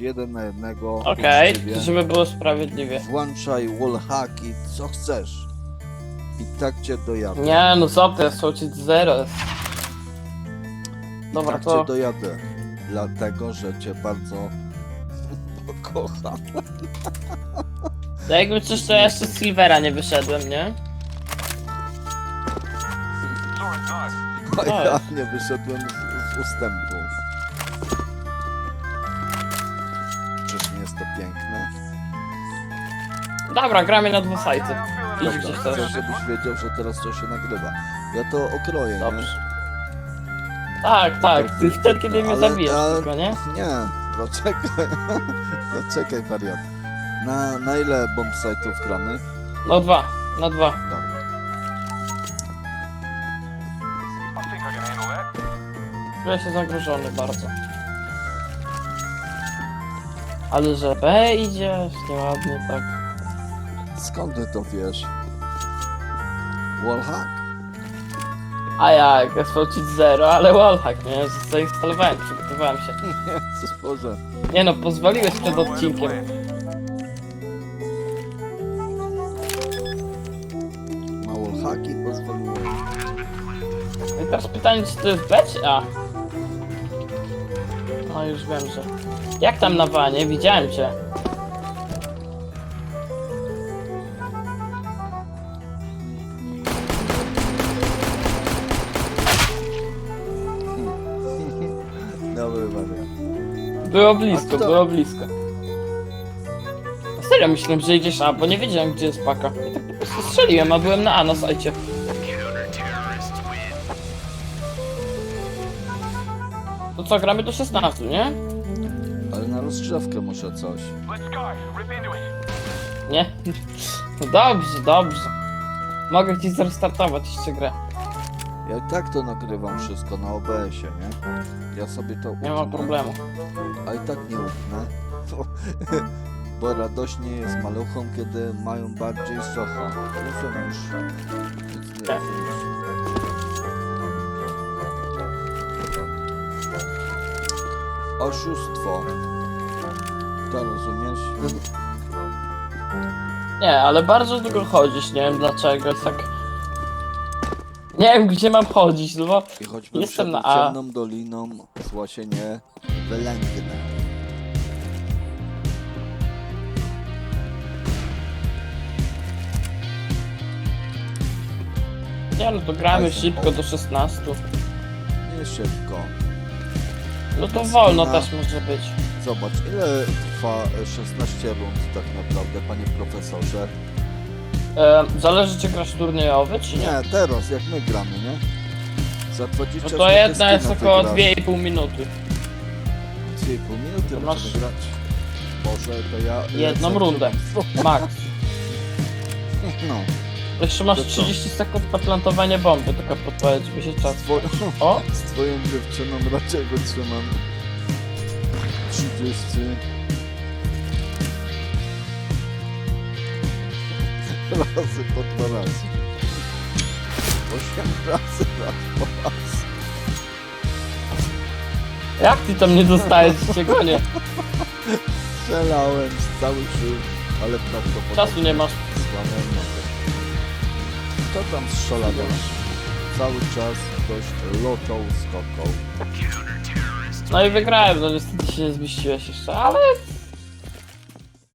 jeden na jednego. Okej, uczciwie. żeby było sprawiedliwie. Włączaj wallhacki, co chcesz. I tak cię dojadę. Nie, no co ty, słuchajcie, zero. I Dobra, tak to... cię dojadę. Dlatego, że cię bardzo kocham. To jakby coś, to ja jeszcze z Silvera nie wyszedłem, nie? A ja nie wyszedłem z, z ustępu. Piękne? Dobra, gramy na dwa sajty. Idź Dobra, gdzieś chcę, też. żebyś wiedział, że teraz to się nagrywa. Ja to okroję, Dobrze. Tak, tak, ty wtedy kiedy mnie Ale- zabijesz ale- tylko, nie? nie? Nie, poczekaj. Poczekaj, wariat. Na, na ile bombsite'ów gramy? No dwa, na dwa. Dobra. Czuję się zagrożony bardzo. Ale że B idziesz, nieładnie tak. Skąd ty to wiesz? Wallhack? A jak, ja sprawdzić zero, ale wallhack, nie? Zainstalowałem, przygotowałem się. Jezus Boże. Nie no, pozwoliłeś przed odcinkiem. Na wallhacki pozwoliłem. I teraz pytanie, czy to jest B czy A? No już wiem, że... Jak tam na wanie? Widziałem cię. Dobry wariat. Było blisko, A kto- było blisko. Serio myślałem, że idziesz A, bo nie wiedziałem gdzie jest paka. I tak po prostu strzeliłem, a byłem na A na sajcie. To co, gramy do 16, nie? Rozgrzewkę muszę coś. Nie? No dobrze, dobrze. Mogę ci zrestartować jeszcze grę. Ja i tak to nagrywam wszystko na OBS-ie, nie? Ja sobie to Nie ma utnę, problemu. A i tak nie utnę. Bo, bo radośnie jest maluchom, kiedy mają bardziej socha. Rozumiesz? Więc nie Tak. rozumiesz. Oszustwo. To rozumiesz? Nie, ale bardzo długo chodzisz, nie wiem dlaczego, jest tak... Nie wiem gdzie mam chodzić, no bo... I choćbym Jestem na A. ciemną doliną, zła się nie wylęgnę. Nie no to gramy szybko do 16. Nie szybko. No to wolno też może być. Zobacz, ile trwa e, 16 rund tak naprawdę, panie profesorze? E, zależy czy grasz turniejowy, czy nie? Nie, teraz, jak my gramy, nie? Za 20 No to złotych jedna jest skina około wygrasz. 2,5 minuty. 2,5 minuty To możemy masz- grać. Boże, to ja... Jedną lecę rundę. Max. No. Jeszcze masz To co? 30 sekund na plantowanie bomby, taka podpowiedź mi się czas. Twoją, O! z twoją dziewczyną raczej wytrzymam 30... razy po dwa razy. 8 razy raz po raz. Jak ty tam nie dostajesz się gonię? Strzelałem z całych sił, ale prawdopodobnie... Czasu nie masz. Złamałem nogę. Kto tam strzela do nas? Cały czas ktoś lotą, skokał. No i wygrałem, no niestety się nie zmieściłeś jeszcze, ale